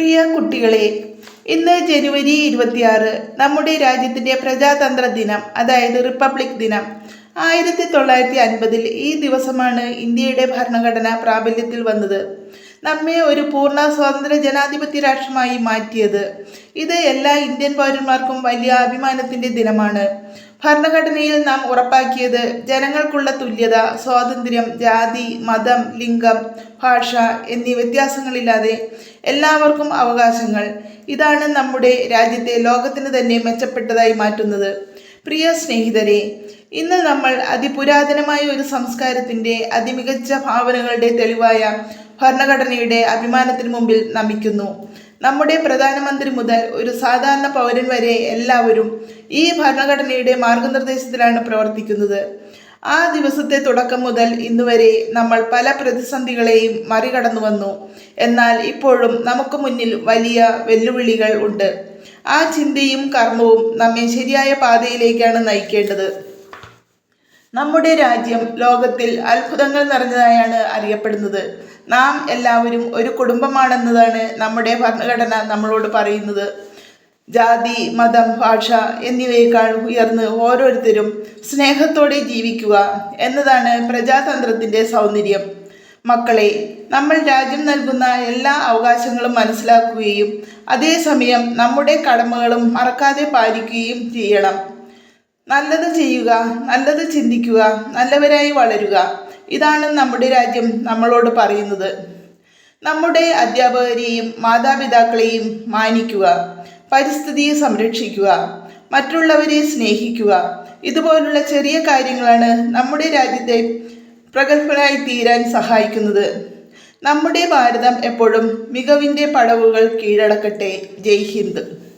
പ്രിയ കുട്ടികളെ ഇന്ന് ജനുവരി ഇരുപത്തിയാറ് നമ്മുടെ രാജ്യത്തിന്റെ പ്രജാതന്ത്ര ദിനം അതായത് റിപ്പബ്ലിക് ദിനം. ആയിരത്തി തൊള്ളായിരത്തി അൻപതിൽ ഈ ദിവസമാണ് ഇന്ത്യയുടെ ഭരണഘടന പ്രാബല്യത്തിൽ വന്നത്. നമ്മെ ഒരു പൂർണ സ്വതന്ത്ര ജനാധിപത്യ രാഷ്ട്രമായി മാറ്റിയത്. ഇത് എല്ലാ ഇന്ത്യൻ പൗരന്മാർക്കും വലിയ അഭിമാനത്തിന്റെ ദിനമാണ്. ഭരണഘടനയിൽ നാം ഉറപ്പാക്കിയത് ജനങ്ങൾക്കുള്ള തുല്യത സ്വാതന്ത്ര്യം ജാതി മതം ലിംഗം ഭാഷ എന്നീ വ്യത്യാസങ്ങളില്ലാതെ എല്ലാവർക്കും അവകാശങ്ങൾ. ഇതാണ് നമ്മുടെ രാജ്യത്തെ ലോകത്തിന് തന്നെ മെച്ചപ്പെട്ടതായി മാറ്റുന്നത്. പ്രിയ സ്നേഹിതരെ ഇന്ന് നമ്മൾ അതിപുരാതനമായ ഒരു സംസ്കാരത്തിന്റെ അതിമികച്ച ഭാവനകളുടെ തെളിവായ ഭരണഘടനയുടെ അഭിമാനത്തിന് മുമ്പിൽ നമിക്കുന്നു. നമ്മുടെ പ്രധാനമന്ത്രി മുതൽ ഒരു സാധാരണ പൗരൻ വരെ എല്ലാവരും ഈ ഭരണഘടനയുടെ മാർഗനിർദ്ദേശത്തിലാണ് പ്രവർത്തിക്കുന്നത്. ആ ദിവസത്തെ തുടക്കം മുതൽ ഇന്നുവരെ നമ്മൾ പല പ്രതിസന്ധികളെയും മറികടന്നു വന്നു. എന്നാൽ ഇപ്പോഴും നമുക്ക് മുന്നിൽ വലിയ വെല്ലുവിളികൾ ഉണ്ട്. ആ ചിന്തയും കർമ്മവും നമ്മെ ശരിയായ പാതയിലേക്കാണ് നയിക്കേണ്ടത്. നമ്മുടെ രാജ്യം ലോകത്തിൽ അത്ഭുതങ്ങൾ നിറഞ്ഞതായാണ് അറിയപ്പെടുന്നത്. നാം എല്ലാവരും ഒരു കുടുംബമാണെന്നതാണ് നമ്മുടെ ഭരണഘടന നമ്മളോട് പറയുന്നത്. ജാതി മതം ഭാഷ എന്നിവയേക്കാൾ ഉയർന്ന് ഓരോരുത്തരും സ്നേഹത്തോടെ ജീവിക്കുക എന്നതാണ് പ്രജാതന്ത്രത്തിന്റെ സൗന്ദര്യം. മക്കളെ നമ്മൾ രാജ്യം നൽകുന്ന എല്ലാ അവകാശങ്ങളും മനസ്സിലാക്കുകയും അതേസമയം നമ്മുടെ കടമകളും മറക്കാതെ പാലിക്കുകയും ചെയ്യണം. നല്ലത് ചെയ്യുക നല്ലത് ചിന്തിക്കുക നല്ലവരായി വളരുക. ഇതാണ് നമ്മുടെ രാജ്യം നമ്മളോട് പറയുന്നത്. നമ്മുടെ അധ്യാപകരെയും മാതാപിതാക്കളെയും മാനിക്കുക. പരിസ്ഥിതിയെ സംരക്ഷിക്കുക മറ്റുള്ളവരെ സ്നേഹിക്കുക. ഇതുപോലുള്ള ചെറിയ കാര്യങ്ങളാണ് നമ്മുടെ രാജ്യത്തെ പ്രഗത്ഭരായി തീരാൻ സഹായിക്കുന്നത്. നമ്മുടെ ഭാരതം എപ്പോഴും മികവിന്റെ പടവുകൾ കീഴടക്കട്ടെ. ജയ് ഹിന്ദ്.